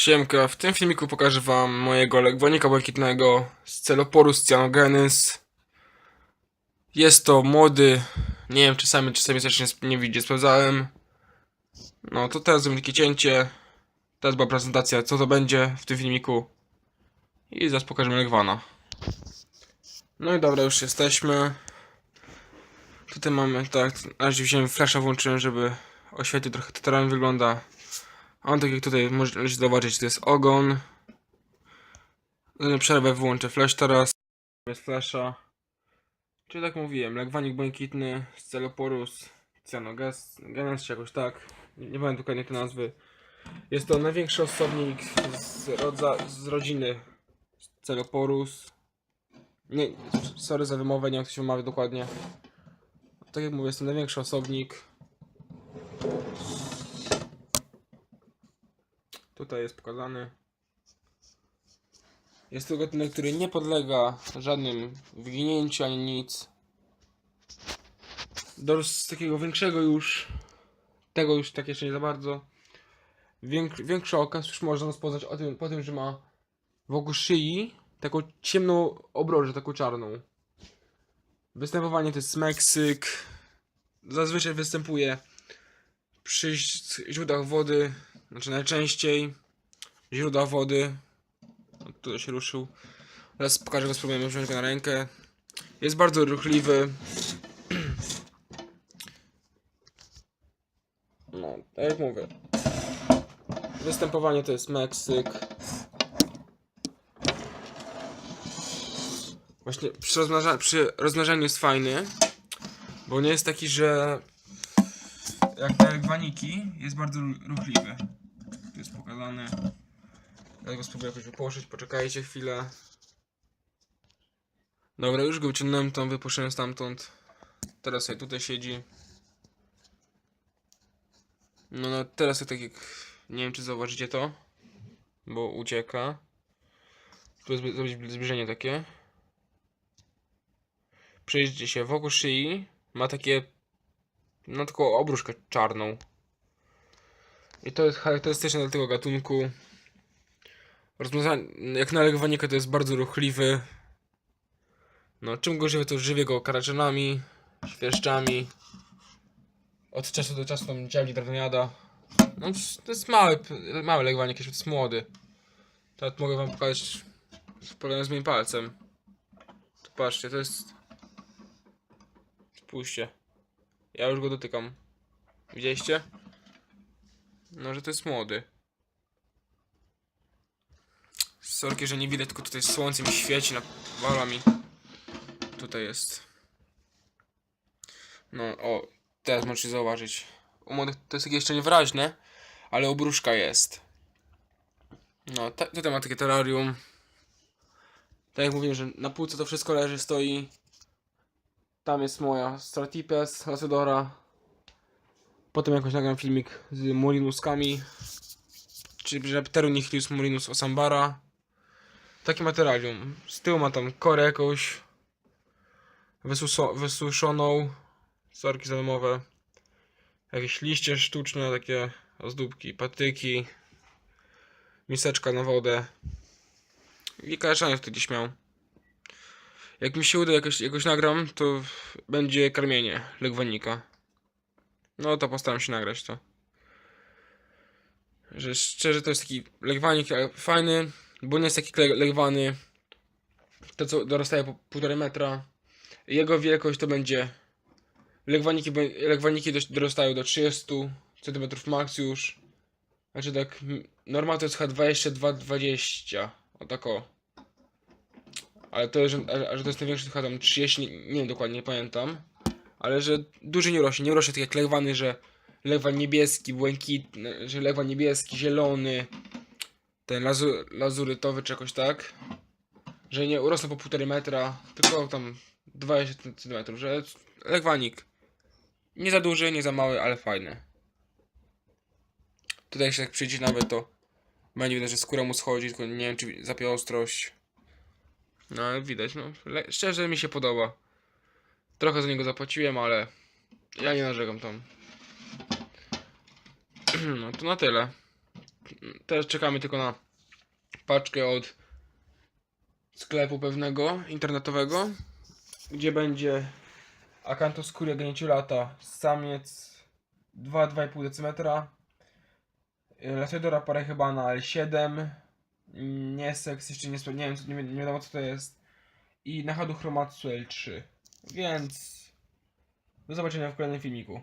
Siemka, w tym filmiku pokażę wam mojego legwanika błękitnego z Celoporus cyanogenes. Jest to młody, nie wiem czy sami, czy sami też nie, nie widzicie, sprawdzałem. No to teraz zrobimy takie cięcie. Teraz była prezentacja co to będzie w tym filmiku. I zaraz pokażemy legwana. No i dobra, już jesteśmy. Tutaj mamy, tak, na razie wziąłem flasha, włączyłem, żeby oświetlić trochę to teren wygląda. A on tak jak tutaj możecie zobaczyć, to jest ogon. Przerwę wyłączę flash teraz. Bez flasha. Czyli tak mówiłem, legwanik błękitny, Sceloporus, cyanogenes, czy jakoś tak. Nie, nie pamiętam dokładnie te nazwy. Jest to największy osobnik z, rodza, z rodziny Celoporus. Nie, sorry za wymowę, nie wiem jak to się wymawia dokładnie. Tak jak mówię, jest to największy osobnik. Tutaj jest pokazany. Jest to gatunek, który nie podlega żadnym wyginięciu ani nic. Do takiego większego już, tego już tak jeszcze nie za bardzo. Więk, większy okaz już można rozpoznać o tym, po tym, że ma wokół szyi taką ciemną obrożę, taką czarną. Występowanie to jest Meksyk. Zazwyczaj występuje przy źródłach wody, znaczy najczęściej źródła wody. O, tutaj się ruszył. Teraz pokażę go, spróbujemy wziąć go na rękę. Jest bardzo ruchliwy. No, tak jak mówię. Występowanie to jest Meksyk. Właśnie przy, przy rozmnażaniu jest fajny, bo nie jest taki, że jak te gwaniki jest bardzo ru- ruchliwy. Tu jest pokazane. Ja go spróbuję jakoś wypłoszyć, poczekajcie chwilę. Dobra, już go wyciągnąłem tam, wypuszczyłem stamtąd. Teraz sobie tutaj siedzi. No, no teraz tak jak... Nie wiem czy zauważycie to. Bo ucieka. Tu zbi- zrobić zbliżenie takie. Przejdzie się wokół szyi. Ma takie... No taką obruszkę czarną. I to jest charakterystyczne dla tego gatunku. Rozwiązanie, jak na legwanika to jest bardzo ruchliwy. No, czym go żywię, to żywię go karaczynami, świerszczami. Od czasu do czasu tam dzieli drewniada. No, to jest mały, mały legwanik, to jest młody. Teraz mogę wam pokazać porównaniu z moim palcem. To patrzcie, to jest... Spójrzcie. Ja już go dotykam. Widzieliście? No, że to jest młody. Sorki, że nie widać, tylko tutaj słońce mi świeci, nawala mi. Tutaj jest. No, o, teraz możecie zauważyć. U młodych to jest takie jeszcze niewyraźne, ale obruszka jest. No, ta, tutaj ma takie terrarium. Tak jak mówiłem, że na półce to wszystko leży, stoi. Tam jest moja Stratipes, Lasedora. Potem jakoś nagram filmik z Molinuskami. Czyli że Pteronichlius Molinus Osambara. Takie materialium. Z tyłu ma tam korę jakąś wysuszoną. Sorki zalomowe. Jakieś liście sztuczne, takie ozdóbki, patyki. Miseczka na wodę. I kaszanie wtedy gdzieś miał. Jak mi się uda jakoś, jakoś nagram, to będzie karmienie legwanika. No to postaram się nagrać to. Że szczerze to jest taki legwanik fajny, bo nie jest taki legwany. To co dorastaje po półtorej metra. Jego wielkość to będzie. Legwaniki, legwaniki dorastają do 30 cm max już. Znaczy tak, norma to jest chyba 22-20. O tak o. Ale to, że, że to jest największy, chyba tam 30, nie, nie wiem dokładnie, nie pamiętam. Ale że duży nie rośnie, nie rośnie tak jak legwany, że legwan niebieski, błękitny, że legwan niebieski, zielony, ten lazu, lazurytowy czy jakoś tak. Że nie urosną po półtorej metra, tylko tam 20 cm, że legwanik. Nie za duży, nie za mały, ale fajny. Tutaj jak się tak przyjdzie nawet to będzie widać, że skóra mu schodzi, tylko nie wiem czy zapie ostrość. No ale widać, no. Szczerze mi się podoba. Trochę za niego zapłaciłem, ale ja nie narzekam tam. No to na tyle. Teraz czekamy tylko na paczkę od sklepu pewnego internetowego, gdzie będzie Acanthus curia geniculata, samiec 2-2,5 cm, Latedora parechybana L7, nie seks, jeszcze nie, spe- nie wiem, nie, wi- nie wiadomo co to jest, i Nachadu chromatsu L3, więc do zobaczenia w kolejnym filmiku.